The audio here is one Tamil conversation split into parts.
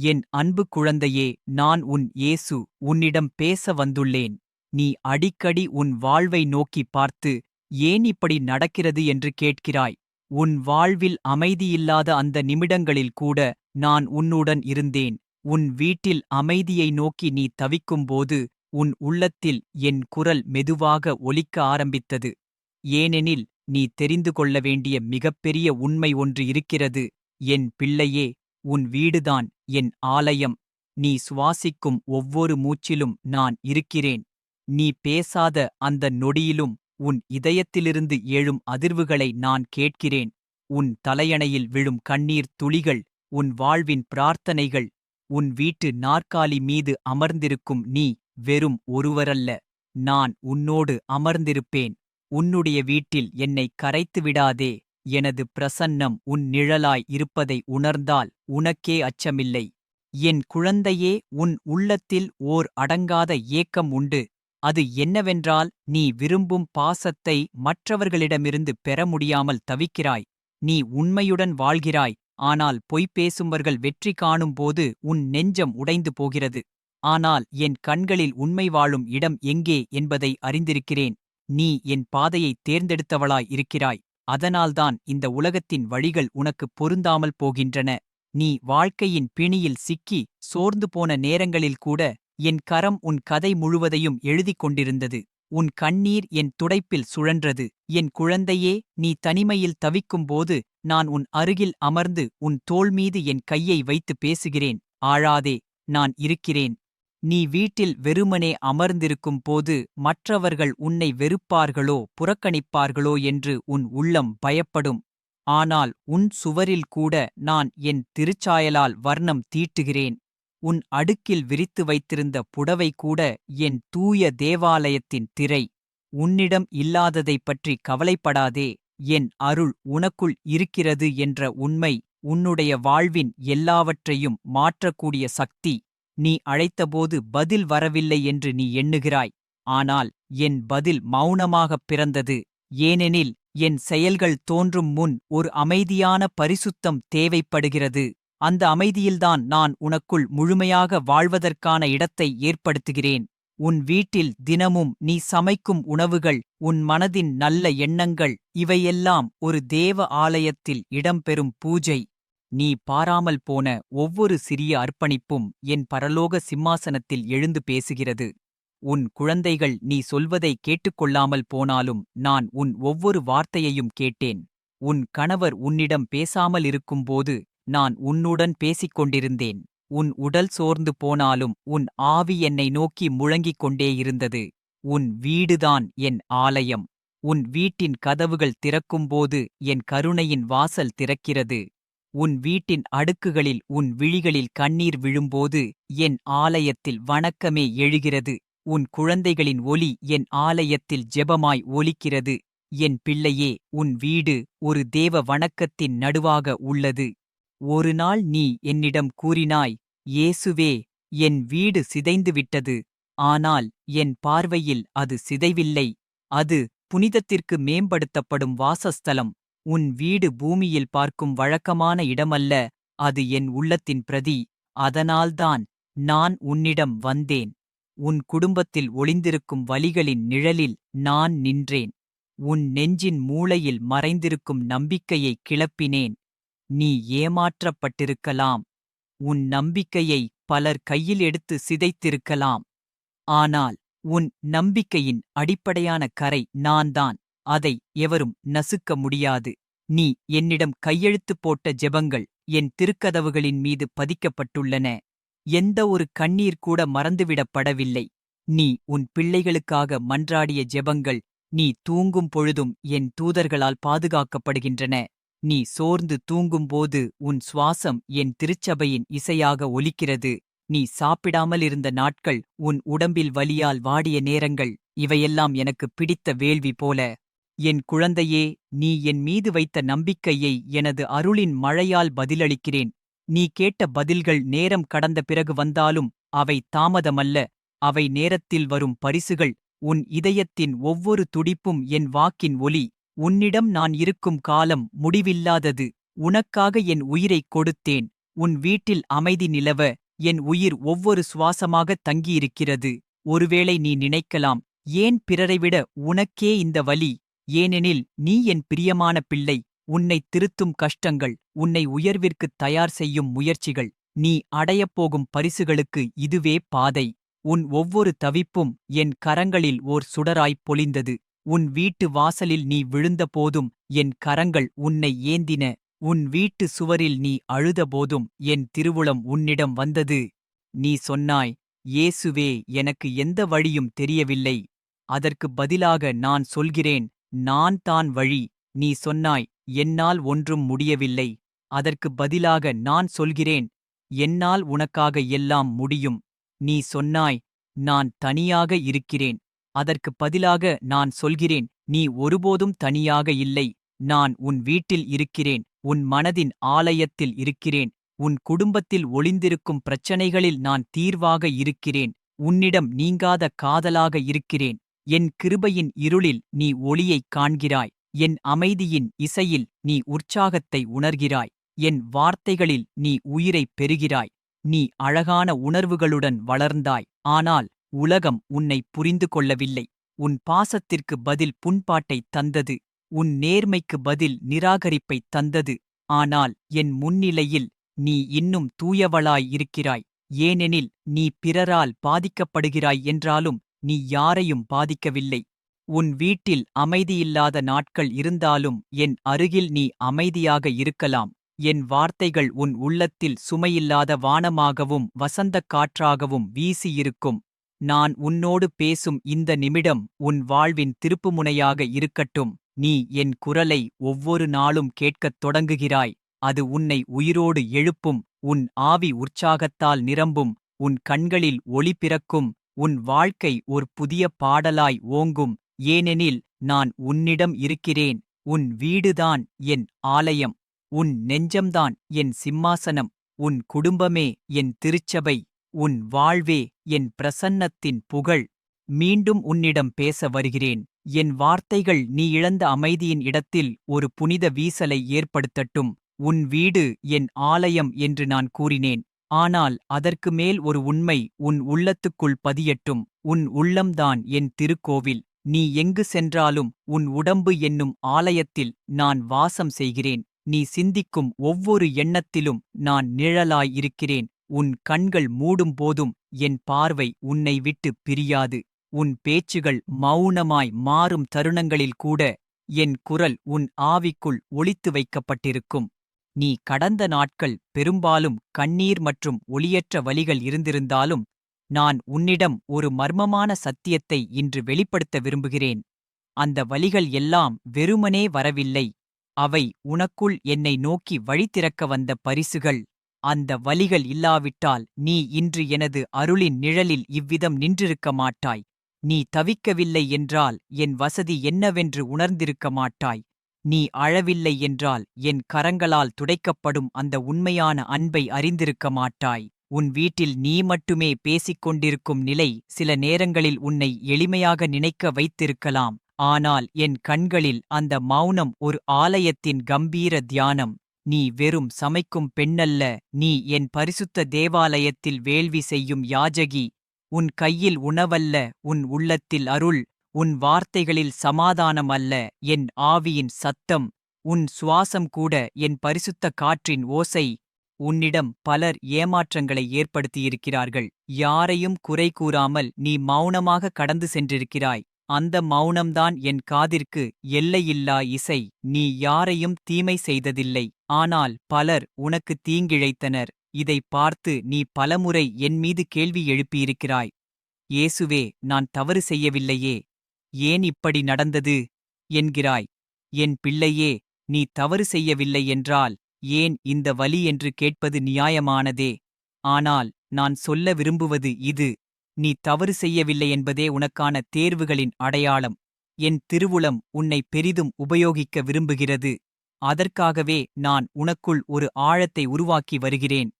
என் அன்பு குழந்தையே நான் உன் இயேசு உன்னிடம் பேச வந்துள்ளேன். நீ அடிக்கடி உன் வாழ்வை நோக்கி பார்த்து ஏன் இப்படி நடக்கிறது என்று கேட்கிறாய்? உன் வாழ்வில் அமைதியில்லாத அந்த நிமிடங்களில் கூட நான் உன்னுடன் இருந்தேன். உன் வீட்டில் அமைதியை நோக்கி நீ தவிக்கும்போது உன் உள்ளத்தில் என் குரல் மெதுவாக ஒலிக்க ஆரம்பித்தது. ஏனெனில் நீ தெரிந்து கொள்ள வேண்டிய மிகப்பெரிய உண்மை ஒன்று இருக்கிறது. என் பிள்ளையே உன் வீடுதான். என் ஆலயம். நீ சுவாசிக்கும் ஒவ்வொரு மூச்சிலும் நான் இருக்கிறேன். நீ பேசாத அந்த நொடியிலும் உன் இதயத்திலிருந்து எழும் அதிர்வுகளை நான் கேட்கிறேன். உன் தலையணையில் விழும் கண்ணீர் துளிகள் உன் வாழ்வின் பிரார்த்தனைகள் உன் வீட்டு நாற்காலி மீது அமர்ந்திருக்கும் நீ வெறும் ஒருவரல்ல. நான் உன்னோடு அமர்ந்திருப்பேன். உன்னுடைய வீட்டில் என்னை கரைத்து விடாதே எனது பிரசன்னம் உன் நிழலாய் இருப்பதை உணர்ந்தால் உனக்கே அச்சமில்லை. என் குழந்தையே உன் உள்ளத்தில் ஓர் அடங்காத ஏக்கம் உண்டு. அது என்னவென்றால் நீ விரும்பும் பாசத்தை மற்றவர்களிடமிருந்து பெற முடியாமல் தவிக்கிறாய். நீ உண்மையுடன் வாழ்கிறாய் ஆனால் பொய் பேசும்பவர்கள் வெற்றி காணும்போது உன் நெஞ்சம் உடைந்து போகிறது. ஆனால் என் கண்களில் உண்மை வாழும் இடம் எங்கே என்பதை அறிந்திருக்கிறேன். நீ என் பாதையை தேர்ந்தெடுத்தவளாய் இருக்கிறாய். அதனால்தான் இந்த உலகத்தின் வழிகள் உனக்கு பொருந்தாமல் போகின்றன. நீ வாழ்க்கையின் பிணியில் சிக்கி சோர்ந்து போன நேரங்களில் கூட என் கரம் உன் கதை முழுவதையும் எழுதிக் கொண்டிருந்தது. உன் கண்ணீர் என் துடைப்பில் சுழன்றது. என் குழந்தையே நீ தனிமையில் தவிக்கும்போது நான் உன் அருகில் அமர்ந்து உன் தோள் மீது என் கையை வைத்து பேசுகிறேன். ஆழாதே நான் இருக்கிறேன். நீ வீட்டில் வெறுமனே அமர்ந்திருக்கும் போது மற்றவர்கள் உன்னை வெறுப்பார்களோ புறக்கணிப்பார்களோ என்று உன் உள்ளம் பயப்படும். ஆனால் உன் சுவரில் கூட நான் என் திருச்சாயலால் வர்ணம் தீட்டுகிறேன். உன் அடுக்கில் விரித்து வைத்திருந்த புடவை கூட என் தூய தேவாலயத்தின் திரை. உன்னிடம் இல்லாததைப் பற்றி கவலைப்படாதே என் அருள் உனக்குள் இருக்கிறது என்ற உண்மை உன்னுடைய வாழ்வின் எல்லாவற்றையும் மாற்றக்கூடிய சக்தி. நீ அழைத்தபோது பதில் வரவில்லை என்று நீ எண்ணுகிறாய். ஆனால் என் பதில் மௌனமாகப் பிறந்தது. ஏனெனில் என் செயல்கள் தோன்றும் முன் ஒரு அமைதியான பரிசுத்தம் தேவைப்படுகிறது. அந்த அமைதியில்தான் நான் உனக்குள் முழுமையாக வாழ்வதற்கான இடத்தை ஏற்படுத்துகிறேன். உன் வீட்டில் தினமும் நீ சமைக்கும் உணவுகள் உன் மனதின் நல்ல எண்ணங்கள் இவையெல்லாம் ஒரு தேவ ஆலயத்தில் இடம்பெறும் பூஜை. நீ பாராமல் போன ஒவ்வொரு சிறிய அர்ப்பணிப்பும் என் பரலோக சிம்மாசனத்தில் எழுந்து பேசுகிறது. உன் குழந்தைகள் நீ சொல்வதை கேட்டுக்கொள்ளாமல் போனாலும் நான் உன் ஒவ்வொரு வார்த்தையையும் கேட்டேன். உன் கணவர் உன்னிடம் பேசாமல் இருக்கும்போது நான் உன்னுடன் பேசிக் கொண்டிருந்தேன் உன் உடல் சோர்ந்து போனாலும் உன் ஆவி என்னை நோக்கி முழங்கிக் கொண்டே இருந்தது. உன் வீடுதான் என் ஆலயம். உன் வீட்டின் கதவுகள் திறக்கும்போது என் கருணையின் வாசல் திறக்கிறது. உன் வீட்டின் அடுக்குகளில் உன் விழிகளில் கண்ணீர் விழும்போது என் ஆலயத்தில் வணக்கமே எழுகிறது. உன் குழந்தைகளின் ஒலி என் ஆலயத்தில் ஜெபமாய் ஒலிக்கிறது. என் பிள்ளையே உன் வீடு ஒரு தேவ வணக்கத்தின் நடுவாக உள்ளது. ஒரு நாள் நீ என்னிடம் கூறினாய் இயேசுவே என் வீடு சிதைந்துவிட்டது. ஆனால் என் பார்வையில் அது சிதைவில்லை. அது புனிதத்திற்கு மேம்படுத்தப்படும் வாசஸ்தலம். உன் வீடு பூமியில் பார்க்கும் வழக்கமான இடமல்ல அது என் உள்ளத்தின் பிரதி. அதனால்தான் நான் உன்னிடம் வந்தேன். உன் குடும்பத்தில் ஒளிந்திருக்கும் வலிகளின் நிழலில் நான் நின்றேன். உன் நெஞ்சின் மூளையில் மறைந்திருக்கும் நம்பிக்கையை கிளப்பினேன். நீ ஏமாற்றப்பட்டிருக்கலாம். உன் நம்பிக்கையை பலர் கையில் எடுத்து சிதைத்திருக்கலாம். ஆனால் உன் நம்பிக்கையின் அடிப்படையான கரை நான்தான். அதை எவரும் நசுக்க முடியாது. நீ என்னிடம் கையெழுத்து போட்ட ஜெபங்கள் என் திருக்கதவுகளின் மீது பதிக்கப்பட்டுள்ளன. எந்த ஒரு கண்ணீர் கூட மறந்துவிடப்படவில்லை. நீ உன் பிள்ளைகளுக்காக மன்றாடிய ஜெபங்கள் நீ தூங்கும் பொழுதும் என் தூதர்களால் பாதுகாக்கப்படுகின்றன. நீ சோர்ந்து தூங்கும்போது உன் சுவாசம் என் திருச்சபையின் இசையாக ஒலிக்கிறது. நீ சாப்பிடாமல் இருந்த நாட்கள் உன் உடம்பில் வலியால் வாடிய நேரங்கள் இவையெல்லாம் எனக்கு பிடித்த வேள்வி போல. என் குழந்தையே நீ என் மீது வைத்த நம்பிக்கையை எனது அருளின் மழையால் பதிலளிக்கிறேன். நீ கேட்ட பதில்கள் நேரம் கடந்த பிறகு வந்தாலும் அவை தாமதமல்ல. அவை நேரத்தில் வரும் பரிசுகள். உன் இதயத்தின் ஒவ்வொரு துடிப்பும் என் வாக்கின் ஒலி. உன்னிடம் நான் இருக்கும் காலம் முடிவில்லாதது. உனக்காக என் உயிரைக் கொடுத்தேன். உன் வீட்டில் அமைதி நிலவ என் உயிர் ஒவ்வொரு சுவாசமாக தங்கியிருக்கிறது. ஒருவேளை நீ நினைக்கலாம் ஏன் பிறரைவிட உனக்கே இந்த வலி ஏனெனில் நீ என் பிரியமான பிள்ளை உன்னை திருத்தும் கஷ்டங்கள் உன்னை உயர்விற்குத் தயார் செய்யும் முயற்சிகள். நீ அடையப்போகும் பரிசுகளுக்கு இதுவே பாதை. உன் ஒவ்வொரு தவிப்பும் என் கரங்களில் ஓர் சுடராய்ப் பொலிந்தது உன் வீட்டு வாசலில் நீ விழுந்தபோதும் என் கரங்கள் உன்னை ஏந்தின. உன் வீட்டு சுவரில் நீ அழுதபோதும் என் திருவுளம் உன்னிடம் வந்தது. நீ சொன்னாய் இயேசுவே எனக்கு எந்த வழியும் தெரியவில்லை. அதற்கு பதிலாக நான் சொல்கிறேன் நான் தான் வழி நீ சொன்னாய் என்னால் ஒன்றும் முடியவில்லை. அதற்கு பதிலாக நான் சொல்கிறேன் என்னால் உனக்காக எல்லாம் முடியும். நீ சொன்னாய் நான் தனியாக இருக்கிறேன். அதற்கு பதிலாக நான் சொல்கிறேன் நீ ஒருபோதும் தனியாக இல்லை. நான் உன் வீட்டில் இருக்கிறேன் உன் மனதின் ஆலயத்தில் இருக்கிறேன். உன் குடும்பத்தில் ஒளிந்திருக்கும் பிரச்சனைகளில் நான் தீர்வாக இருக்கிறேன். உன்னிடம் நீங்காத காதலாக இருக்கிறேன். என் கிருபையின் இருளில் நீ ஒளியைக் காண்கிறாய். என் அமைதியின் இசையில் நீ உற்சாகத்தை உணர்கிறாய். என் வார்த்தைகளில் நீ உயிரைப் பெறுகிறாய். நீ அழகான உணர்வுகளுடன் வளர்ந்தாய். ஆனால் உலகம் உன்னை புரிந்து கொள்ளவில்லை உன் பாசத்திற்கு பதில் புண்பாட்டைத் தந்தது. உன் நேர்மைக்கு பதில் நிராகரிப்பைத் தந்தது. ஆனால் என் முன்னிலையில் நீ இன்னும் தூயவளாய் இருக்கிறாய். ஏனெனில் நீ பிறரால் பாதிக்கப்படுகிறாய் என்றாலும் நீ யாரையும் பாதிக்கவில்லை. உன் வீட்டில் அமைதியில்லாத நாட்கள் இருந்தாலும் என் அருகில் நீ அமைதியாக இருக்கலாம். என் வார்த்தைகள் உன் உள்ளத்தில் சுமையில்லாத வானமாகவும் வசந்தக் காற்றாகவும் வீசியிருக்கும். நான் உன்னோடு பேசும் இந்த நிமிடம் உன் வாழ்வின் திருப்புமுனையாக இருக்கட்டும். நீ என் குரலை ஒவ்வொரு நாளும் கேட்கத் தொடங்குகிறாய். அது உன்னை உயிரோடு எழுப்பும். உன் ஆவி உற்சாகத்தால் நிரம்பும். உன் கண்களில் ஒளி பிறக்கும். உன் வாழ்க்கை ஒரு புதிய பாடலாய் ஓங்கும். ஏனெனில் நான் உன்னிடம் இருக்கிறேன். உன் வீடுதான் என் ஆலயம். உன் நெஞ்சம்தான் என் சிம்மாசனம். உன் குடும்பமே என் திருச்சபை. உன் வாழ்வே என் பிரசன்னத்தின் புகழ். மீண்டும் உன்னிடம் பேச வருகிறேன். என் வார்த்தைகள் நீ இழந்த அமைதியின் இடத்தில் ஒரு புனித வீசலை ஏற்படுத்தட்டும். உன் வீடு என் ஆலயம் என்று நான் கூறினேன். ஆனால் அதற்கு மேல் ஒரு உண்மை உன் உள்ளத்துக்குள் பதியட்டும் உன் உள்ளம்தான் என் திருக்கோவில். நீ எங்கு சென்றாலும் உன் உடம்பு என்னும் ஆலயத்தில் நான் வாசம் செய்கிறேன். நீ சிந்திக்கும் ஒவ்வொரு எண்ணத்திலும் நான் நிழலாயிருக்கிறேன். உன் கண்கள் மூடும் போதும் என் பார்வை உன்னை விட்டு பிரியாது. உன் பேச்சுகள் மௌனமாய் மாறும் தருணங்களில் கூட என் குரல் உன் ஆவிக்குள் ஒளித்து வைக்கப்பட்டிருக்கும். நீ கடந்த நாட்கள் பெரும்பாலும் கண்ணீர் மற்றும் ஒளியற்ற வலிகள் இருந்திருந்தாலும் நான் உன்னிடம் ஒரு மர்மமான சத்தியத்தை இன்று வெளிப்படுத்த விரும்புகிறேன். அந்த வலிகள் எல்லாம் வெறுமனே வரவில்லை. அவை உனக்குள் என்னை நோக்கி வழி திறக்க வந்த பரிசுகள். அந்த வலிகள் இல்லாவிட்டால் நீ இன்று எனது அருளின் நிழலில் இவ்விதம் நின்றிருக்க மாட்டாய். நீ தவிக்கவில்லை என்றால் என் வசதி என்னவென்று உணர்ந்திருக்க மாட்டாய். நீ அழவில்லை என்றால் என் கரங்களால் துடைக்கப்படும் அந்த உண்மையான அன்பை அறிந்திருக்க மாட்டாய். உன் வீட்டில் நீ மட்டுமே பேசிக் கொண்டிருக்கும் நிலை சில நேரங்களில் உன்னை எளிமையாக நினைக்க வைத்திருக்கலாம். ஆனால் என் கண்களில் அந்த மௌனம் ஒரு ஆலயத்தின் கம்பீர தியானம். நீ வெறும் சமைக்கும் பெண்ணல்ல நீ என் பரிசுத்த தேவாலயத்தில் வேள்வி செய்யும் யாஜகி. உன் கையில் உணவல்ல உன் உள்ளத்தில் அருள். உன் வார்த்தைகளில் சமாதானம் அல்ல என் ஆவியின் சத்தம் உன் சுவாசம் கூட என் பரிசுத்த காற்றின் ஓசை உன்னிடம் பலர் ஏமாற்றங்களை ஏற்படுத்தியிருக்கிறார்கள். யாரையும் குறை கூறாமல் நீ மௌனமாக கடந்து சென்றிருக்கிறாய். அந்த மௌனம்தான் என் காதிற்கு எல்லையில்லா இசை. நீ யாரையும் தீமை செய்ததில்லை. ஆனால் பலர் உனக்கு தீங்கிழைத்தனர். இதைப் பார்த்து நீ பலமுறை என் மீது கேள்வி எழுப்பியிருக்கிறாய். இயேசுவே நான் தவறு செய்யவில்லையே. ஏன் இப்படி நடந்தது? என்கிறாய். என் பிள்ளையே நீ தவறு செய்யவில்லை என்றால் ஏன் இந்த வலி என்று கேட்பது நியாயமானதே? ஆனால் நான் சொல்ல விரும்புவது இது. நீ தவறு செய்யவில்லை என்பதே உனக்கான தேர்வுகளின் அடையாளம். என் திருவுளம் உன்னை பெரிதும் உபயோகிக்க விரும்புகிறது. அதற்காகவே நான் உனக்குள் ஒரு ஆழத்தை உருவாக்கி வருகிறேன்.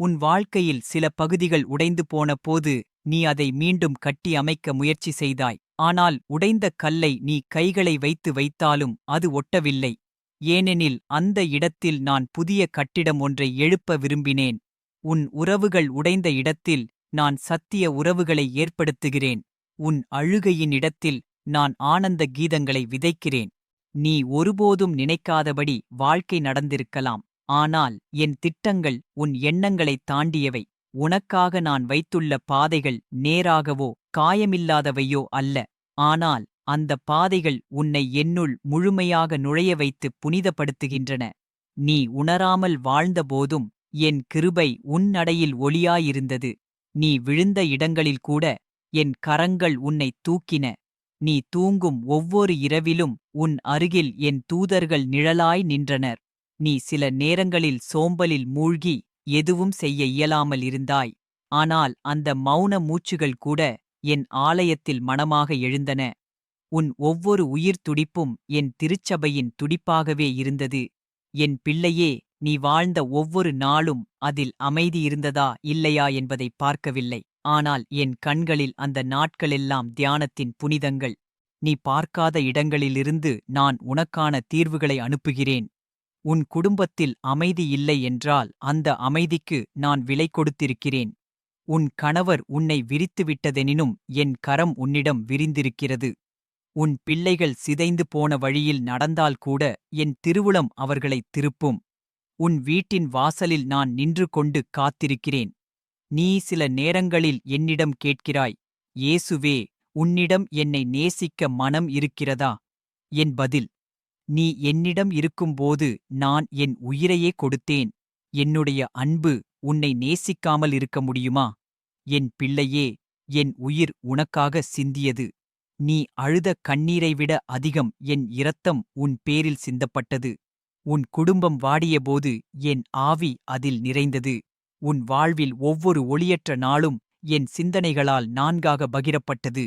உன் வாழ்க்கையில் சில பகுதிகள் உடைந்து போன போது நீ அதை மீண்டும் கட்டி அமைக்க முயற்சி செய்தாய். ஆனால் உடைந்த கல்லை நீ கைகளை வைத்து வைத்தாலும் அது ஒட்டவில்லை. ஏனெனில் அந்த இடத்தில் நான் புதிய கட்டிடம் ஒன்றை எழுப்ப விரும்பினேன். உன் உறவுகள் உடைந்த இடத்தில் நான் சத்திய உறவுகளை ஏற்படுத்துகிறேன். உன் அழுகையின் இடத்தில் நான் ஆனந்த கீதங்களை விதைக்கிறேன். நீ ஒருபோதும் நினைக்காதபடி வாழ்க்கை நடந்திருக்கலாம். ஆனால் என் திட்டங்கள் உன் எண்ணங்களைத் தாண்டியவை. உனக்காக நான் வைத்துள்ள பாதைகள் நேராகவோ காயமில்லாதவையோ அல்ல. ஆனால் அந்த பாதைகள் உன்னை என்னுள் முழுமையாக நுழைய வைத்து புனிதப்படுத்துகின்றன. நீ உணராமல் வாழ்ந்தபோதும் என் கிருபை உன்னடையில் ஒளியாயிருந்தது. நீ விழுந்த இடங்களில் கூட என் கரங்கள் உன்னை தூக்கின. நீ தூங்கும் ஒவ்வொரு இரவிலும் உன் அருகில் என் தூதர்கள் நிழலாய் நின்றனர். நீ சில நேரங்களில் சோம்பலில் மூழ்கி எதுவும் செய்ய இயலாமல் இருந்தாய். ஆனால் அந்த மௌன மூச்சுகள் கூட என் ஆலயத்தில் மனமாக எழுந்தன. உன் ஒவ்வொரு உயிர் துடிப்பும் என் திருச்சபையின் துடிப்பாகவே இருந்தது. என் பிள்ளையே நீ வாழ்ந்த ஒவ்வொரு நாளும் அதில் அமைதி இருந்ததா இல்லையா என்பதை பார்க்கவில்லை. ஆனால் என் கண்களில் அந்த நாட்களெல்லாம் தியானத்தின் புனிதங்கள். நீ பார்க்காத இடங்களிலிருந்து நான் உனக்கான தீர்வுகளை அனுப்புகிறேன். உன் குடும்பத்தில் அமைதி இல்லை என்றால் அந்த அமைதிக்கு நான் விலை கொடுத்திருக்கிறேன். உன் கணவர் உன்னை விரித்துவிட்டதெனினும் என் கரம் உன்னிடம் விரிந்திருக்கிறது. உன் பிள்ளைகள் சிதைந்து போன வழியில் நடந்தால் கூட என் திருவுளம் அவர்களைத் திருப்பும். உன் வீட்டின் வாசலில் நான் நின்று கொண்டு காத்திருக்கிறேன். நீ சில நேரங்களில் என்னிடம் கேட்கிறாய் இயேசுவே உன்னிடம் என்னை நேசிக்க மனம் இருக்கிறதா? என் பதில் நீ என்னிடம் இருக்கும்போது நான் என் உயிரையே கொடுத்தேன். என்னுடைய அன்பு உன்னை நேசிக்காமல் இருக்க முடியுமா? என் பிள்ளையே என் உயிர் உனக்காக சிந்தியது. நீ அழுத கண்ணீரை விட அதிகம் என் இரத்தம் உன் பேரில் சிந்தப்பட்டது. உன் குடும்பம் வாடியபோது என் ஆவி அதில் நிறைந்தது. உன் வாழ்வில் ஒவ்வொரு ஒளியற்ற நாளும் என் சிந்தனைகளால் நான்காக பகிரப்பட்டது.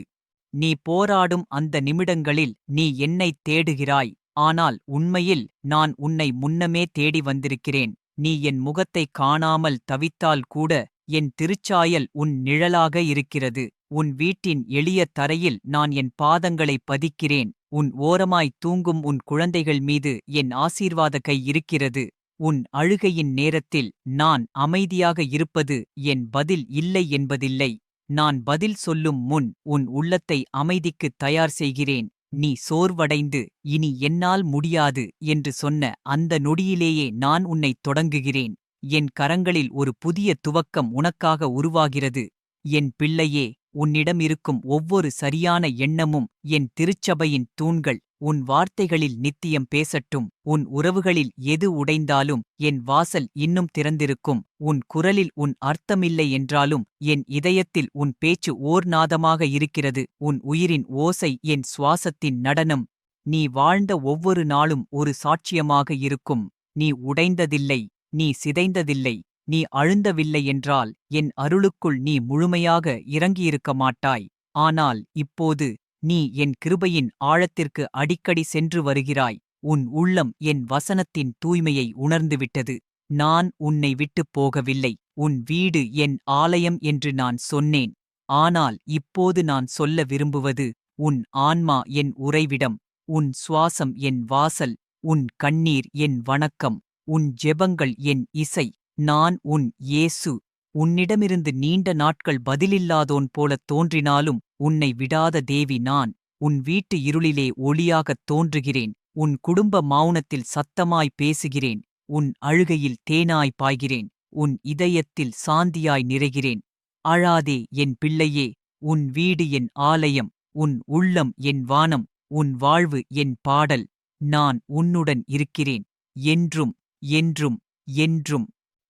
நீ போராடும் அந்த நிமிடங்களில் நீ என்னைத் தேடுகிறாய். ஆனால் உண்மையில் நான் உன்னை முன்னமே தேடி வந்திருக்கிறேன். நீ என் முகத்தைக் காணாமல் தவித்தால் கூட என் திருச்சாயல் உன் நிழலாக இருக்கிறது. உன் வீட்டின் எளிய தரையில் நான் என் பாதங்களைப் பதிக்கிறேன். உன் ஓரமாய் தூங்கும் உன் குழந்தைகள் மீது என் ஆசீர்வாத கை இருக்கிறது. உன் அழுகையின் நேரத்தில் நான் அமைதியாக இருப்பது என் பதில் இல்லை என்பதில்லை. நான் பதில் சொல்லும் முன் உன் உள்ளத்தை அமைதிக்குத் தயார் செய்கிறேன். நீ சோர்வடைந்து இனி என்னால் முடியாது என்று சொன்ன அந்த நொடியிலேயே நான் உன்னைத் தொடங்குகிறேன். என் கரங்களில் ஒரு புதிய துவக்கம் உனக்காக உருவாகிறது. என் பிள்ளையே உன்னிடம் இருக்கும் ஒவ்வொரு சரியான எண்ணமும் என் திருச்சபையின் தூண்கள். உன் வார்த்தைகளில் நித்தியம் பேசட்டும். உன் உறவுகளில் எது உடைந்தாலும் என் வாசல் இன்னும் திறந்திருக்கும். உன் குரலில் உன் அர்த்தமில்லை என்றாலும் என் இதயத்தில் உன் பேச்சு ஓர் நாதமாக இருக்கிறது. உன் உயிரின் ஓசை என் சுவாசத்தின் நடனம். நீ வாழ்ந்த ஒவ்வொரு நாளும் ஒரு சாட்சியமாக இருக்கும். நீ உடைந்ததில்லை. நீ சிதைந்ததில்லை. நீ அழுந்தவில்லை என்றால் என் அருளுக்குள் நீ முழுமையாக இறங்கியிருக்க மாட்டாய். ஆனால் இப்போது நீ என் கிருபையின் ஆழத்திற்கு அடிக்கடி சென்று வருகிறாய். உன் உள்ளம் என் வசனத்தின் தூய்மையை உணர்ந்துவிட்டது. நான் உன்னை விட்டுப் போகவில்லை. உன் வீடு என் ஆலயம் என்று நான் சொன்னேன். ஆனால் இப்போது நான் சொல்ல விரும்புவது உன் ஆன்மா என் உறைவிடம் உன் சுவாசம் என் வாசல் உன் கண்ணீர் என் வணக்கம் உன் ஜெபங்கள் என் இசை. நான் உன் இயேசு. உன்னிடமிருந்து நீண்ட நாட்கள் பதிலில்லாதோன் போலத் தோன்றினாலும் உன்னை விடாத தேவி நான். உன் வீட்டு இருளிலே ஒளியாகத் தோன்றுகிறேன். உன் குடும்ப மௌனத்தில் சத்தமாய் பேசுகிறேன். உன் அழுகையில் தேனாய் பாய்கிறேன். உன் இதயத்தில் சாந்தியாய் நிறைகிறேன். அழாதே என் பிள்ளையே உன் வீடு என் ஆலயம் உன் உள்ளம் என் வானம் உன் வாழ்வு என் பாடல். நான் உன்னுடன் இருக்கிறேன். என்றும் என்றும் என்றும்.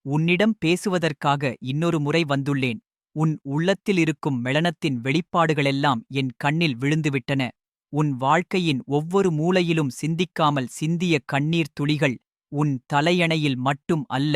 உன்னிடம் பேசுவதற்காக இன்னொரு முறை வந்துள்ளேன். உன் உள்ளத்திலிருக்கும் மெளனத்தின் வெளிப்பாடுகளெல்லாம் என் கண்ணில் விழுந்துவிட்டன. உன் வாழ்க்கையின் ஒவ்வொரு மூலையிலும் சிந்திக்காமல் சிந்திய கண்ணீர் துளிகள் உன் தலையணையில் மட்டும் அல்ல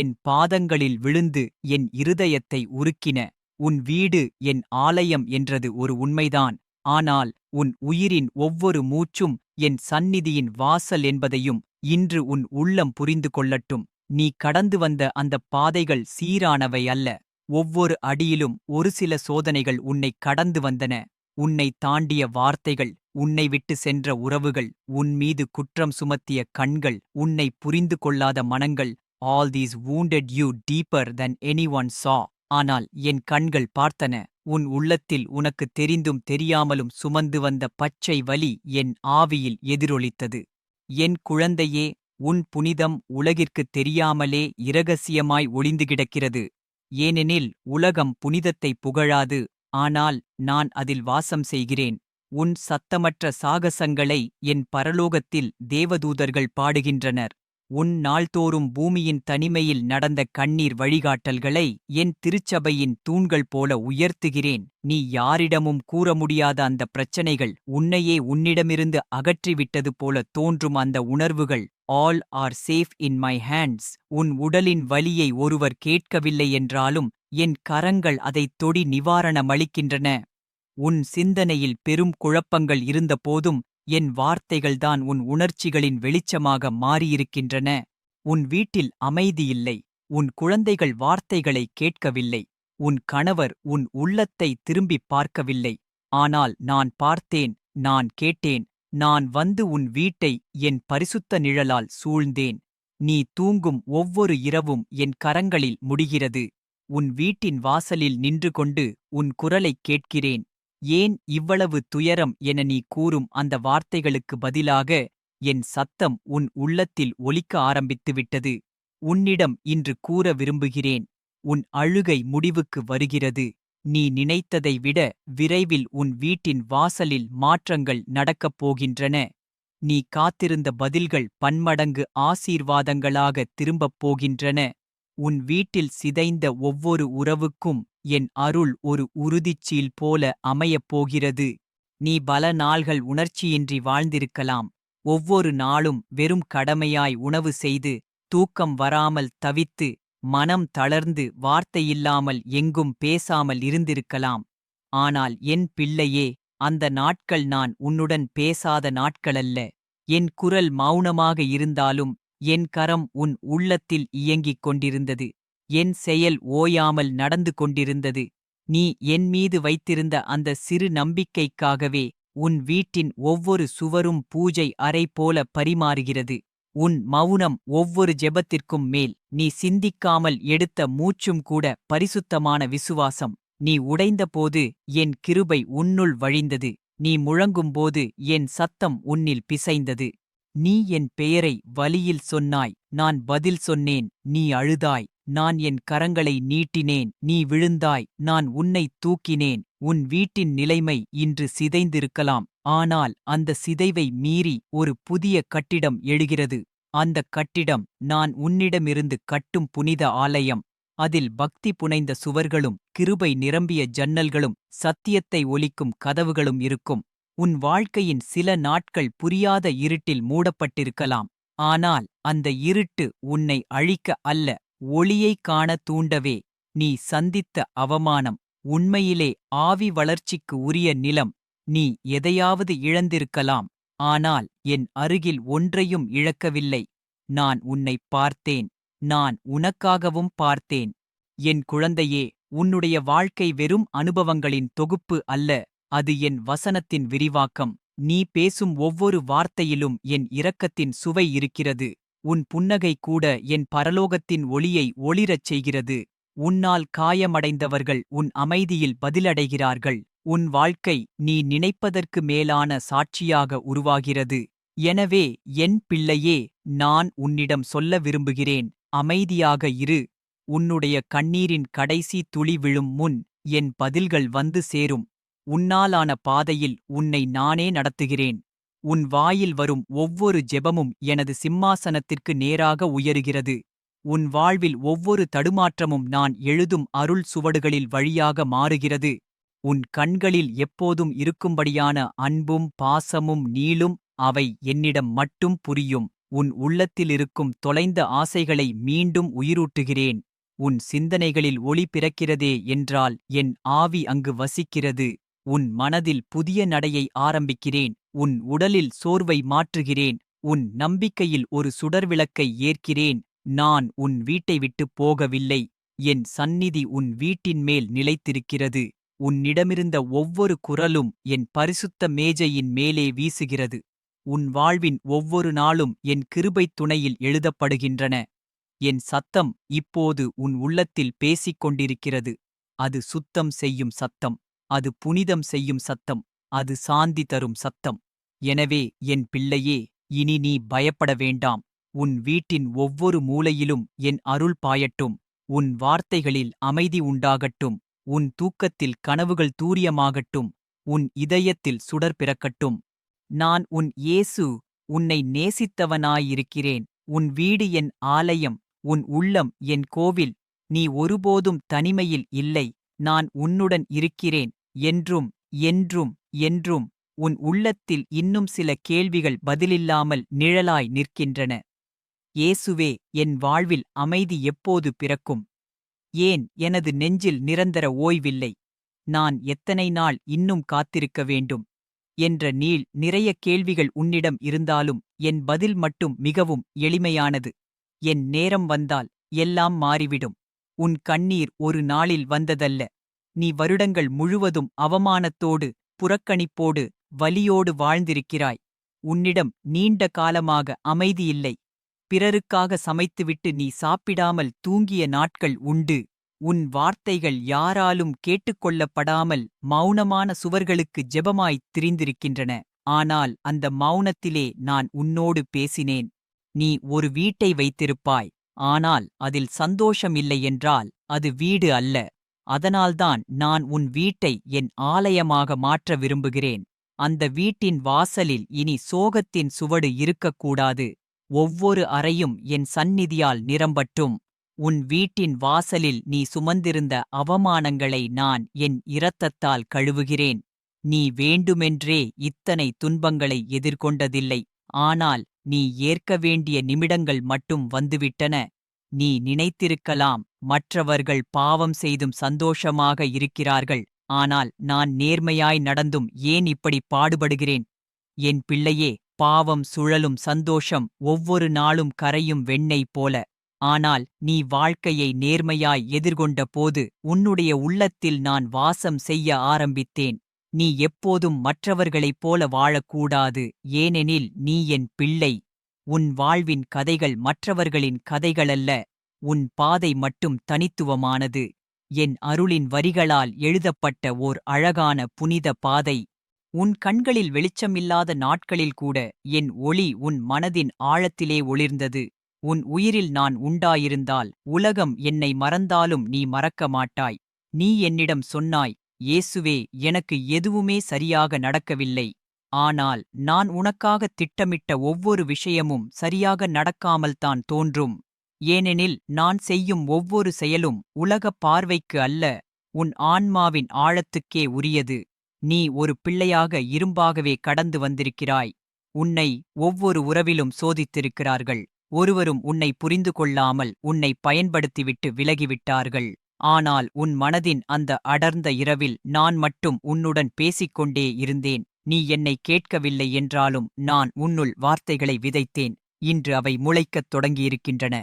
என் பாதங்களில் விழுந்து என் இருதயத்தை உருக்கின. உன் வீடு என் ஆலயம் என்றது ஒரு உண்மைதான். ஆனால் உன் உயிரின் ஒவ்வொரு மூச்சும் என் சந்நிதியின் வாசல் என்பதையும் இன்று உன் உள்ளம் புரிந்து கொள்ளட்டும். நீ கடந்து வந்த அந்தப் பாதைகள் சீரானவை அல்ல. ஒவ்வொரு அடியிலும் ஒரு சில சோதனைகள் உன்னை கடந்து வந்தன. உன்னை தாண்டிய வார்த்தைகள் உன்னை விட்டு சென்ற உறவுகள் உன் மீது குற்றம் சுமத்திய கண்கள் உன்னை புரிந்து கொள்ளாத மனங்கள் all these wounded you deeper than any one saw ஆனால் என் கண்கள் பார்த்தன. உன் உள்ளத்தில் உனக்கு தெரிந்தும் தெரியாமலும் சுமந்து வந்த பச்சை வலி என் ஆவியில் எதிரொலித்தது. என் குழந்தையே உன் புனிதம் உலகிற்குத் தெரியாமலே இரகசியமாய் ஒளிந்து கிடக்கிறது. ஏனெனில் உலகம் புனிதத்தை புகழாது ஆனால் நான் அதில் வாசம் செய்கிறேன். உன் சத்தமற்ற சாகசங்களை என் பரலோகத்தில் தேவதூதர்கள் பாடுகின்றனர். உன் நாள்தோறும் பூமியின் தனிமையில் நடந்த கண்ணீர் வழிகாட்டல்களை என் திருச்சபையின் தூண்கள் போல உயர்த்துகிறேன். நீ யாரிடமும் கூற முடியாத அந்த பிரச்சனைகள் உன்னையே உன்னிடமிருந்து அகற்றிவிட்டது போல தோன்றும் அந்த உணர்வுகள். All are safe in my hands உன் உடலின் வலியை ஒருவர் கேட்கவில்லை என்றாலும் என் கரங்கள் அதைத் தொடி நிவாரணமளிக்கின்றன உன் சிந்தனையில் பெரும் குழப்பங்கள் இருந்தபோதும் என் வார்த்தைகள்தான் உன் உணர்ச்சிகளின் வெளிச்சமாக மாறியிருக்கின்றன. உன் வீட்டில் அமைதியில்லை. உன் குழந்தைகள் வார்த்தைகளை கேட்கவில்லை. உன் கணவர் உன் உள்ளத்தை திரும்பிப் பார்க்கவில்லை. ஆனால் நான் பார்த்தேன் நான் கேட்டேன் நான் வந்து உன் வீட்டை என் பரிசுத்த நிழலால் சூழ்ந்தேன். நீ தூங்கும் ஒவ்வொரு இரவும் என் கரங்களில் முடிகிறது. உன் வீட்டின் வாசலில் நின்று கொண்டு உன் குரலைக் கேட்கிறேன். ஏன் இவ்வளவு துயரம் என நீ கூறும் அந்த வார்த்தைகளுக்கு பதிலாக என் சத்தம் உன் உள்ளத்தில் ஒலிக்க ஆரம்பித்துவிட்டது உன்னிடம் இன்று கூற விரும்புகிறேன். உன் அழுகை முடிவுக்கு வருகிறது. நீ நினைத்ததை விட விரைவில் உன் வீட்டின் வாசலில் மாற்றங்கள் நடக்கப் போகின்றன. நீ காத்திருந்த பதில்கள் பன்மடங்கு ஆசீர்வாதங்களாக திரும்பப் போகின்றன. உன் வீட்டில் சிதைந்த ஒவ்வொரு உறவுக்கும் என் அருள் ஒரு உறுதிச்சீல் போல அமையப் போகிறது. நீ பல நாள்கள் உணர்ச்சியின்றி வாழ்ந்திருக்கலாம். ஒவ்வொரு நாளும் வெறும் கடமையாய் உணவு செய்து தூக்கம் வராமல் தவித்து மனம் தளர்ந்து வார்த்தையில்லாமல் எங்கும் பேசாமல் இருந்திருக்கலாம். ஆனால் என் பிள்ளையே அந்த நாட்கள் நான் உன்னுடன் பேசாத நாட்களல்ல. என் குரல் மௌனமாக இருந்தாலும் என் கரம் உன் உள்ளத்தில் இயங்கிக் கொண்டிருந்தது. என் செயல் ஓயாமல் நடந்து கொண்டிருந்தது. நீ என் மீது வைத்திருந்த அந்த சிறு நம்பிக்கைக்காகவே உன் வீட்டின் ஒவ்வொரு சுவரும் பூஜை அறை போல பரிமாறுகிறது. உன் மௌனம் ஒவ்வொரு ஜெபத்திற்கும் மேல் நீ சிந்திக்காமல் எடுத்த மூச்சும் கூட பரிசுத்தமான விசுவாசம். நீ உடைந்தபோது என் கிருபை உன்னுள் வழிந்தது. நீ முழங்கும்போது என் சத்தம் உன்னில் பிசைந்தது. நீ என் பெயரை வலியில் சொன்னாய். நான் பதில் சொன்னேன். நீ அழுதாய். நான் என் கரங்களை நீட்டினேன் நீ விழுந்தாய் நான் உன்னை தூக்கினேன் உன் வீட்டின் நிலைமை இன்று சிதைந்திருக்கலாம் ஆனால் அந்த சிதைவை மீறி ஒரு புதிய கட்டிடம் எழுகிறது அந்தக் கட்டிடம் நான் உன்னிடமிருந்து கட்டும் புனித ஆலயம் அதில் பக்தி புனைந்த சுவர்களும் கிருபை நிரம்பிய ஜன்னல்களும் சத்தியத்தை ஒலிக்கும் கதவுகளும் இருக்கும் உன் வாழ்க்கையின் சில நாட்கள் புரியாத இருட்டில் மூடப்பட்டிருக்கலாம் ஆனால் அந்த இருட்டு உன்னை அழிக்க அல்ல ஒளியைக் காண தூண்டவே நீ சந்தித்த அவமானம் உண்மையிலே ஆவி வளர்ச்சிக்கு உரிய நிலம். நீ எதையாவது இழந்திருக்கலாம் ஆனால் என் அருகில் ஒன்றையும் இழக்கவில்லை. நான் உன்னைப் பார்த்தேன் நான் உனக்காகவும் பார்த்தேன். என் குழந்தையே உன்னுடைய வாழ்க்கை வெறும் அனுபவங்களின் தொகுப்பு அல்ல அது என் வசனத்தின் விரிவாக்கம். நீ பேசும் ஒவ்வொரு வார்த்தையிலும் என் இரக்கத்தின் சுவை இருக்கிறது. உன் புன்னகை கூட என் பரலோகத்தின் ஒளியை ஒளிரச் செய்கிறது. உன்னால் காயமடைந்தவர்கள் உன் அமைதியில் பதிலடைகிறார்கள். உன் வாழ்க்கை நீ நினைப்பதற்கு மேலான சாட்சியாக உருவாகிறது. எனவே என் பிள்ளையே நான் உன்னிடம் சொல்ல விரும்புகிறேன். அமைதியாக இரு. உன்னுடைய கண்ணீரின் கடைசி துளி விழும் முன் என் பதில்கள் வந்து சேரும். உன்னாலான பாதையில் உன்னை நானே நடத்துகிறேன். உன் வாயில் வரும் ஒவ்வொரு ஜெபமும் எனது சிம்மாசனத்திற்கு நேராக உயருகிறது. உன் வாழ்வில் ஒவ்வொரு தடுமாற்றமும் நான் எழுதும் அருள் சுவடுகளில் வழியாக மாறுகிறது. உன் கண்களில் எப்போதும் இருக்கும்படியான அன்பும் பாசமும் நீளும் அவை என்னிடம் மட்டும் புரியும். உன் உள்ளத்திலிருக்கும் தொலைந்த ஆசைகளை மீண்டும் உயிரூட்டுகிறேன். உன் சிந்தனைகளில் ஒளி பிறக்கிறதே என்றால் என் ஆவி அங்கு வசிக்கிறது. உன் மனதில் புதிய நடையை ஆரம்பிக்கிறேன். உன் உடலில் சோர்வை மாற்றுகிறேன். உன் நம்பிக்கையில் ஒரு சுடர்விளக்கை ஏற்கிறேன். நான் உன் வீட்டை விட்டுப் போகவில்லை. என் சந்நிதி உன் வீட்டின் மேல் நிலைத்திருக்கிறது. உன்னிடமிருந்த ஒவ்வொரு குரலும் என் பரிசுத்த மேஜையின் மேலே வீசுகிறது. உன் வாழ்வின் ஒவ்வொரு நாளும் என் கிருபைத் துணையில் எழுதப்படுகின்றன. என் சத்தம் இப்போது உன் உள்ளத்தில் பேசிக் கொண்டிருக்கிறது அது சுத்தம் செய்யும் சத்தம். அது புனிதம் செய்யும் சத்தம் அது சாந்தி தரும் சத்தம். எனவே என் பிள்ளையே இனி நீ பயப்பட வேண்டாம். உன் வீட்டின் ஒவ்வொரு மூலையிலும் என் அருள் பாயட்டும். உன் வார்த்தைகளில் அமைதி உண்டாகட்டும். உன் தூக்கத்தில் கனவுகள் தூரியமாகட்டும். உன் இதயத்தில் சுடர் பிறக்கட்டும். நான் உன் இயேசு உன்னை நேசித்தவனாயிருக்கிறேன். உன் வீடு என் ஆலயம் உன் உள்ளம் என் கோவில். நீ ஒருபோதும் தனிமையில் இல்லை. நான் உன்னுடன் இருக்கிறேன். என்றும் என்றும் என்றும் உன் உள்ளத்தில் இன்னும் சில கேள்விகள் பதிலில்லாமல் நிழலாய் நிற்கின்றன. இயேசுவே என் வாழ்வில் அமைதி எப்போது பிறக்கும்? ஏன் எனது நெஞ்சில் நிரந்தர ஓய்வில்லை? நான் எத்தனை நாள் இன்னும் காத்திருக்க வேண்டும்? என்ற நீள் நிறைய கேள்விகள் உன்னிடம் இருந்தாலும் என் பதில் மட்டும் மிகவும் எளிமையானது. என் நேரம் வந்தால் எல்லாம் மாறிவிடும். உன் கண்ணீர் ஒரு நாளில் வந்ததல்ல. நீ வருடங்கள் முழுவதும் அவமானத்தோடு புறக்கணிப்போடு வலியோடு வாழ்ந்திருக்கிறாய். உன்னிடம் நீண்ட காலமாக அமைதியில்லை பிறருக்காக சமைத்துவிட்டு நீ சாப்பிடாமல் தூங்கிய நாட்கள் உண்டு. உன் வார்த்தைகள் யாராலும் கேட்டுக்கொள்ளப்படாமல் மௌனமான சுவர்களுக்கு ஜெபமாய்த் திரிந்திருக்கின்றன. ஆனால் அந்த மௌனத்திலே நான் உன்னோடு பேசினேன். நீ ஒரு வீட்டை வைத்திருப்பாய். ஆனால் அதில் சந்தோஷம் இல்லை என்றால் அது வீடு அல்ல. அதனால்தான் நான் உன் வீட்டை என் ஆலயமாக மாற்ற விரும்புகிறேன். அந்த வீட்டின் வாசலில் இனி சோகத்தின் சுவடு இருக்கக்கூடாது. ஒவ்வொரு அறையும் என் சந்நிதியால் நிரம்பட்டும். உன் வீட்டின் வாசலில் நீ சுமந்திருந்த அவமானங்களை நான் என் இரத்தத்தால் கழுவுகிறேன். நீ வேண்டுமென்றே இத்தனை துன்பங்களை எதிர்கொண்டதில்லை. ஆனால் நீ ஏற்க வேண்டிய நிமிடங்கள் மட்டும் வந்துவிட்டன. நீ நினைத்திருக்கலாம். மற்றவர்கள் பாவம் செய்தும் சந்தோஷமாக இருக்கிறார்கள். ஆனால் நான் நேர்மையாய் நடந்தும் ஏன் இப்படி பாடுபடுகிறேன்? என் பிள்ளையே பாவம் சுழலும் சந்தோஷம் ஒவ்வொரு நாளும் கரையும் வெண்ணெய் போல. ஆனால் நீ வாழ்க்கையை நேர்மையாய் எதிர்கொண்ட போது உன்னுடைய உள்ளத்தில் நான் வாசம் செய்ய ஆரம்பித்தேன். நீ எப்போதும் மற்றவர்களைப் போல வாழக்கூடாது. ஏனெனில் நீ என் பிள்ளை. உன் வாழ்வின் கதைகள் மற்றவர்களின் கதைகளல்ல. உன் பாதை மட்டும் தனித்துவமானது. என் அருளின் வரிகளால் எழுதப்பட்ட ஓர் அழகான புனித பாதை. உன் கண்களில் வெளிச்சமில்லாத நாட்களில் கூட என் ஒளி உன் மனதின் ஆழத்திலே ஒளிர்ந்தது. உன் உயிரில் நான் உண்டாயிருந்தால் உலகம் என்னை மறந்தாலும் நீ மறக்க மாட்டாய். நீ என்னிடம் சொன்னாய் இயேசுவே எனக்கு எதுவுமே சரியாக நடக்கவில்லை. ஆனால் நான் உனக்காக திட்டமிட்ட ஒவ்வொரு விஷயமும் சரியாக நடக்காமல்தான் தோன்றும். ஏனெனில் நான் செய்யும் ஒவ்வொரு செயலும் உலகப் பார்வைக்கு அல்ல உன் ஆன்மாவின் ஆழத்துக்கே உரியது. நீ ஒரு பிள்ளையாக இரும்பாகவே கடந்து வந்திருக்கிறாய். உன்னை ஒவ்வொரு உறவிலும் சோதித்திருக்கிறார்கள். ஒருவரும் உன்னை புரிந்து கொள்ளாமல் உன்னை பயன்படுத்திவிட்டு விலகிவிட்டார்கள். ஆனால் உன் மனதின் அந்த அடர்ந்த இரவில் நான் மட்டும் உன்னுடன் பேசிக்கொண்டே இருந்தேன். நீ என்னை கேட்கவில்லை என்றாலும் நான் உன்னுள் வார்த்தைகளை விதைத்தேன். இன்று அவை முளைக்கத் தொடங்கியிருக்கின்றன.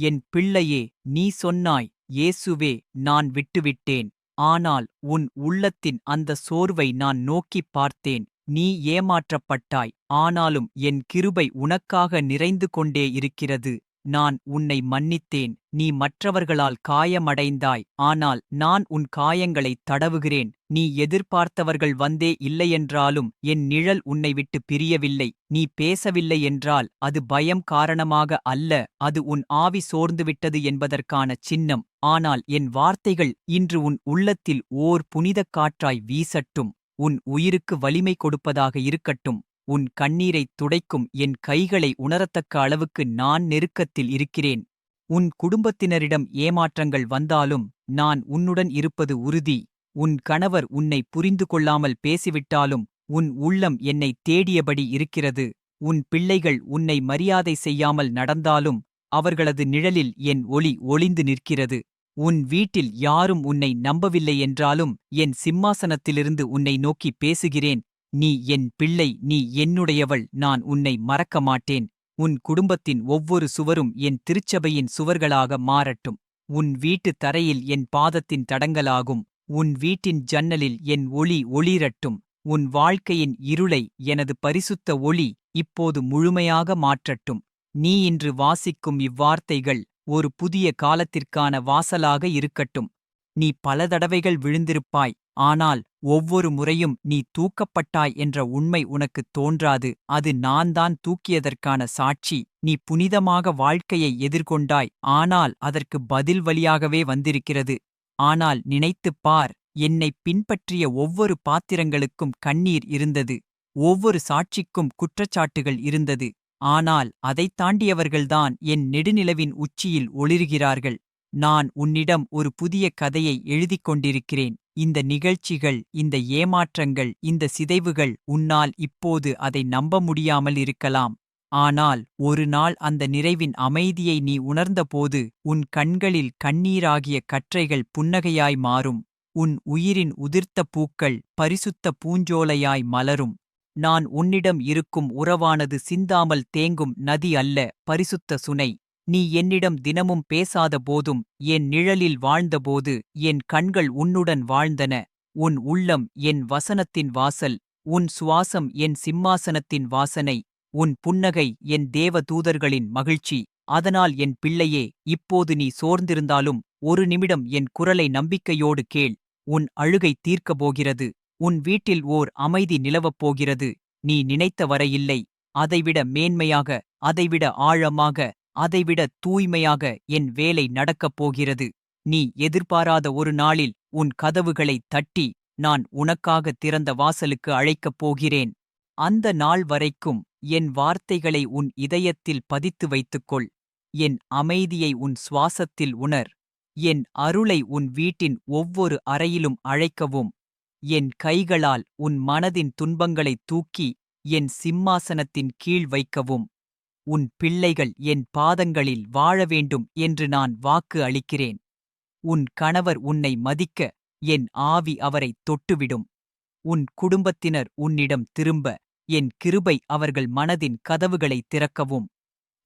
என் பிள்ளையே நீ சொன்னாய் இயேசுவே நான் விட்டுவிட்டேன். ஆனால் உன் உள்ளத்தின் அந்த சோர்வை நான் நோக்கிப் பார்த்தேன். நீ ஏமாற்றப்பட்டாய். ஆனாலும் என் கிருபை உனக்காக நிறைந்து கொண்டே இருக்கிறது. நான் உன்னை மன்னித்தேன். நீ மற்றவர்களால் காயமடைந்தாய். ஆனால் நான் உன் காயங்களைத் தடவுகிறேன். நீ எதிர்பார்த்தவர்கள் வந்தே இல்லையென்றாலும் என் நிழல் உன்னை விட்டு பிரியவில்லை. நீ பேசவில்லை என்றால் அது பயம் காரணமாக அல்ல. அது உன் ஆவி சோர்ந்துவிட்டது என்பதற்கான சின்னம். ஆனால் என் வார்த்தைகள் இன்று உன் உள்ளத்தில் ஓர் புனிதக் காற்றாய் வீசட்டும். உன் உயிருக்கு வலிமை கொடுப்பதாக இருக்கட்டும். உன் கண்ணீரைத் துடைக்கும் என் கைகளை உணரத்தக்க அளவுக்கு நான் நெருக்கத்தில் இருக்கிறேன். உன் குடும்பத்தினரிடம் ஏமாற்றங்கள் வந்தாலும் நான் உன்னுடன் இருப்பது உறுதி. உன் கணவர் உன்னை புரிந்து கொள்ளாமல் பேசிவிட்டாலும் உன் உள்ளம் என்னை தேடியபடி இருக்கிறது. உன் பிள்ளைகள் உன்னை மரியாதை செய்யாமல் நடந்தாலும் அவர்களது நிழலில் என் ஒளி ஒளிந்து நிற்கிறது. உன் வீட்டில் யாரும் உன்னை நம்பவில்லை என்றாலும் என் சிம்மாசனத்திலிருந்து உன்னை நோக்கி பேசுகிறேன். நீ என் பிள்ளை நீ என்னுடையவள் நான் உன்னை மறக்க மாட்டேன் உன் குடும்பத்தின் ஒவ்வொரு சுவரும் என் திருச்சபையின் சுவர்களாக மாறட்டும். உன் வீட்டு தரையில் என் பாதத்தின் தடங்கலாகும். உன் வீட்டின் ஜன்னலில் என் ஒளி ஒளிரட்டும். உன் வாழ்க்கையின் இருளை எனது பரிசுத்த ஒளி இப்போது முழுமையாக மாற்றட்டும். நீ இன்று வாசிக்கும் இவ்வார்த்தைகள் ஒரு புதிய காலத்திற்கான வாசலாக இருக்கட்டும். நீ பல தடவைகள் விழுந்திருப்பாய். ஆனால் ஒவ்வொரு முறையும் நீ தூக்கப்பட்டாய் என்ற உண்மை உனக்குத் தோன்றாது. அது நான்தான் தூக்கியதற்கான சாட்சி. நீ புனிதமாக வாழ்க்கையை எதிர்கொண்டாய். ஆனால் அதற்கு பதில் வழியாகவே வந்திருக்கிறது. ஆனால் நினைத்துப் பார் என்னைப் பின்பற்றிய ஒவ்வொரு பாத்திரங்களுக்கும் கண்ணீர் இருந்தது. ஒவ்வொரு சாட்சிக்கும் குற்றச்சாட்டுகள் இருந்தது. ஆனால் அதைத் தாண்டியவர்கள்தான் என் நெடுநிலவின் உச்சியில் ஒளிர்கிறார்கள். நான் உன்னிடம் ஒரு புதிய கதையை எழுதிக் கொண்டிருக்கிறேன். இந்த நிகழ்ச்சிகள் இந்த ஏமாற்றங்கள் இந்த சிதைவுகள் உன்னால் இப்போது அதை நம்ப முடியாமல் இருக்கலாம். ஆனால் ஒரு நாள் அந்த நிறைவின் அமைதியை நீ உணர்ந்தபோது உன் கண்களில் கண்ணீராகிய கற்றைகள் புன்னகையாய் மாறும். உன் உயிரின் உதிர்த்த பூக்கள் பரிசுத்த பூஞ்சோலையாய் மலரும். நான் உன்னிடம் இருக்கும் உறவானது சிந்தாமல் தேங்கும் நதி அல்ல பரிசுத்த சுனை. நீ என்னிடம் தினமும் பேசாத போதும் என் நிழலில் வாழ்ந்தபோது என் கண்கள் உன்னுடன் வாழ்ந்தன. உன் உள்ளம் என் வசனத்தின் வாசல் உன் சுவாசம் என் சிம்மாசனத்தின் வாசனை உன் புன்னகை என் தேவ தூதர்களின் மகிழ்ச்சி. அதனால் என் பிள்ளையே இப்போது நீ சோர்ந்திருந்தாலும் ஒரு நிமிடம் என் குரலை நம்பிக்கையோடு கேள். உன் அழுகை தீர்க்கப் போகிறது. உன் வீட்டில் ஓர் அமைதி நிலவப் போகிறது. நீ நினைத்த வரையில்லை அதைவிட மேன்மையாக அதைவிட ஆழமாக அதைவிட தூய்மையாக என் வேலை நடக்கப் போகிறது. நீ எதிர்பாராத ஒரு நாளில் உன் கதவுகளைத் தட்டி நான் உனக்காக திறந்த வாசலுக்கு அழைக்கப் போகிறேன். அந்த நாள் வரைக்கும் என் வார்த்தைகளை உன் இதயத்தில் பதித்து வைத்துக்கொள். என் அமைதியை உன் சுவாசத்தில் உணர். என் அருளை உன் வீட்டின் ஒவ்வொரு அறையிலும் அழைக்கவும். என் கைகளால் உன் மனதின் துன்பங்களைத் தூக்கி என் சிம்மாசனத்தின் கீழ் வைக்கவும். உன் பிள்ளைகள் என் பாதங்களில் வாழ வேண்டும் என்று நான் வாக்கு அளிக்கிறேன். உன் கணவர் உன்னை மதிக்க என் ஆவி அவரைத் தொட்டுவிடும். உன் குடும்பத்தினர் உன்னிடம் திரும்ப என் கிருபை அவர்கள் மனதின் கதவுகளைத் திறக்கவும்.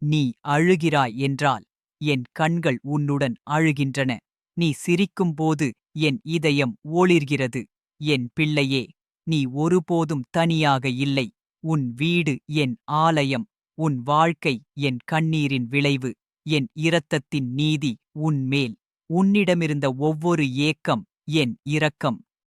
நீ அழுகிறாய் என்றால் என் கண்கள் உன்னுடன் அழுகின்றன. நீ சிரிக்கும்போது என் இதயம் ஓளிர்கிறது என் பிள்ளையே நீ ஒருபோதும் தனியாக இல்லை. உன் வீடு என் ஆலயம். உன் வாழ்க்கை என் கண்ணீரின் விளைவு என் இரத்தத்தின் நீதி உன்மேல். உன்னிடமிருந்த ஒவ்வொரு ஏக்கம் என் இரக்கம்.